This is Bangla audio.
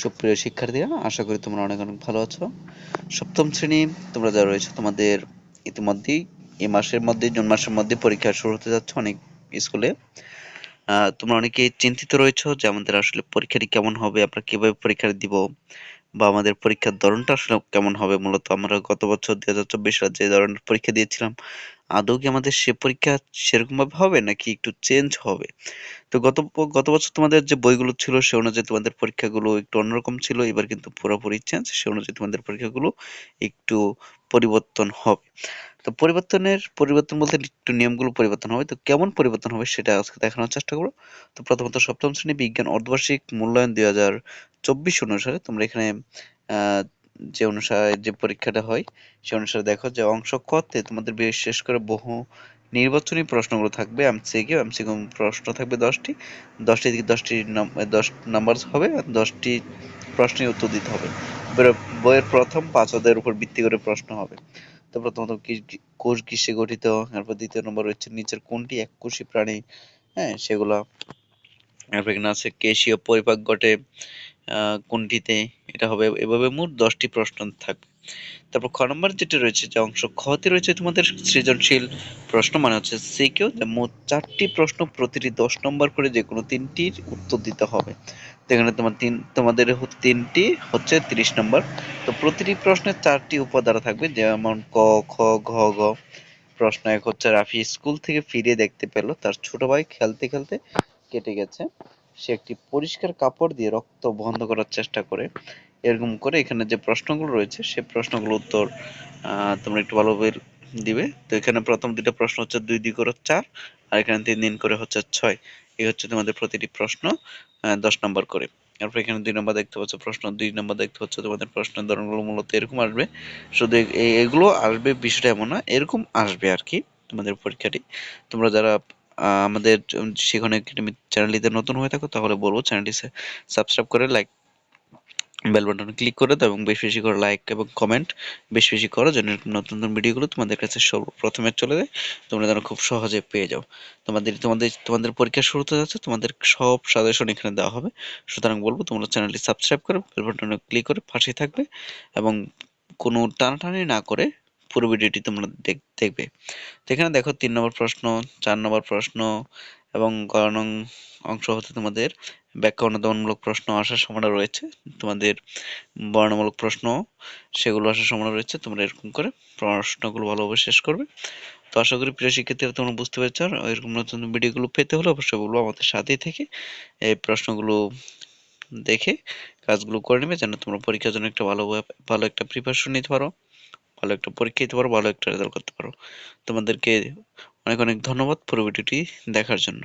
সুপ্রিয় শিক্ষার্থীরা, আশা করি তোমরা অনেক অনেক ভালো আছো। সপ্তম শ্রেণি, তোমরা যারা রয়েছে, তোমাদের ইতিমধ্যেই এই মাসের মধ্যে, জুন মাসের মধ্যে পরীক্ষা শুরু হতে যাচ্ছে অনেক স্কুলে। তোমরা অনেকে চিন্তিত রয়েছো যে আমাদের আসলে পরীক্ষাটি কেমন হবে, আমরা কীভাবে পরীক্ষা দিব, বা আমাদের পরীক্ষার ধরনটা আসলে কেমন হবে। মূলত আমরা গত বছর দুই হাজার চব্বিশ সালে যে ধরনের পরীক্ষা দিয়েছিলাম আদৌ কি আমাদের সে পরীক্ষা সেরকম ভাবে হবে নাকি একটু চেঞ্জ হবে? তো গত গত বছর তোমাদের যে বইগুলো ছিল সে অনুযায়ী তোমাদের পরীক্ষাগুলো একটু অন্যরকম ছিল, এবার কিন্তু পুরোপুরি চেঞ্জ সে অনুযায়ী তোমাদের পরীক্ষাগুলো একটু পরিবর্তন হবে। তো পরিবর্তনের পরিবর্তন বলতে একটু নিয়মগুলো পরিবর্তন হবে। তো কেমন পরিবর্তন হবে সেটা আজকে দেখানোর চেষ্টা করব। তো প্রথমত সপ্তম শ্রেণি বিজ্ঞান অর্ধবার্ষিক মূল্যায়ন দুই হাজার চব্বিশ অনুসারে তোমরা এখানে যে অনুসারে যে পরীক্ষাটা হয়, সে অনুসারে দেখো যে অংশ কতে তোমাদের বিশেষ করে বহু নির্বাচনী প্রশ্নগুলো থাকবে এমসিকিউ এমসিকিউ প্রশ্ন থাকবে দশটি দশটি থেকে দশটি দশ নাম্বার হবে দশটি প্রশ্নের উত্তর দিতে হবে। বইয়ের প্রথম পাঁচ অধ্যায়ের উপর ভিত্তি করে প্রশ্ন হবে। তো প্রথমত কোষ কিসে গঠিত? তারপর দ্বিতীয় নম্বর হচ্ছে নিচের কোনটি? এককোষী প্রাণী। হ্যাঁ সেগুলা। তারপর এখানে আছে কেশীয় পরিপাক ঘটে কোনটিতে এটা হবে? এভাবে মোট দশটি প্রশ্ন থাকবে তারপর খ নম্বর যেটা রয়েছে, যে অংশ খতে রয়েছে তোমাদের সৃজনশীল প্রশ্ন মানে হচ্ছে সিকিউ মোট চারটি প্রশ্ন প্রতিটি দশ নম্বর করে যে কোনো তিনটির উত্তর দিতে হবে। তো এখানে তোমার তিন, তোমাদের তিনটি হচ্ছে তিরিশ নম্বর। তো প্রতিটি প্রশ্নের চারটি উপাদান থাকবে, যেমন ক, খ, ঘ ঘ। প্রশ্ন এক হচ্ছে রাফি স্কুল থেকে ফিরে দেখতে পেল, তার ছোট ভাই খেলতে খেলতে কেটে গেছে। সে একটি পরিষ্কার কাপড় দিয়ে রক্ত বন্ধ করার চেষ্টা করে। এরকম করে এখানে যে প্রশ্নগুলো রয়েছে, সে প্রশ্নগুলোর উত্তর তোমরা একটু ভালোভাবে দিবে। তো এখানে প্রথম দুটো প্রশ্ন হচ্ছে দুই দুই করে চার, আর এখানে তিন দিন করে হচ্ছে ছয়। এই হচ্ছে তোমাদের প্রতিটি প্রশ্ন দশ নম্বর করে। তারপর এখানে দুই নম্বর দেখতে পাচ্ছ প্রশ্ন, দুই নম্বর দেখতে পাচ্ছ তোমাদের প্রশ্নের ধরনগুলো মূলত এরকম আসবে। শুধু এগুলো আসবে, বিষয়টা এমন না, এরকম আসবে আর কি তোমাদের পরীক্ষাটি। তোমরা যারা আমাদের সেখানে চ্যানেলটিতে নতুন হয়ে থাকো, তাহলে বলব চ্যানেলটি সাবস্ক্রাইব করে লাইক বেল বাটনে ক্লিক করে দাও এবং বেশি বেশি করে লাইক এবং কমেন্ট বেশি বেশি করো যেন নতুন নতুন ভিডিওগুলো তোমাদের কাছে সর্বপ্রথমে চলে যায়, তোমরা যেন খুব সহজে পেয়ে যাও। তোমাদের তোমাদের তোমাদের পরীক্ষা শুরু হতে যাচ্ছে, তোমাদের সব সাজেশন এখানে দেওয়া হবে। সুতরাং বলব, তোমরা চ্যানেলটি সাবস্ক্রাইব করে বেল বাটনে ক্লিক করে পাশেই থাকবে এবং কোনো টানাটানি না করে পুরো ভিডিওটি তোমরা দেখ- দেখবে। তো এখানে দেখো তিন নম্বর প্রশ্ন, চার নম্বর প্রশ্ন এবং গ নং অংশ হতে তোমাদের ব্যাখ্যা অনুধাবনমূলক প্রশ্ন আসার সম্ভাবনা রয়েছে। তোমাদের বর্ণমূলক প্রশ্ন, সেগুলো আসার সম্ভাবনা রয়েছে। তোমরা এরকম করে প্রশ্নগুলো ভালোভাবে শেষ করবে। তো আশা করি প্রিয় শিক্ষার্থীরা তোমরা বুঝতে পেরেছ। এরকম নতুন ভিডিওগুলো পেতে হলে অবশ্যই বলব আমাদের সাথেই থেকে এই প্রশ্নগুলো দেখে কাজগুলো করে নেবে, যেন তোমরা পরীক্ষার জন্য একটা ভালো ভালো একটা প্রিপারেশন নিতে পারো। ভালো একটা পরীক্ষা দিতে পারো, ভালো একটা রেজাল্ট করতে পারো। তোমাদেরকে অনেক অনেক ধন্যবাদ পুরো ভিডিওটি দেখার জন্য।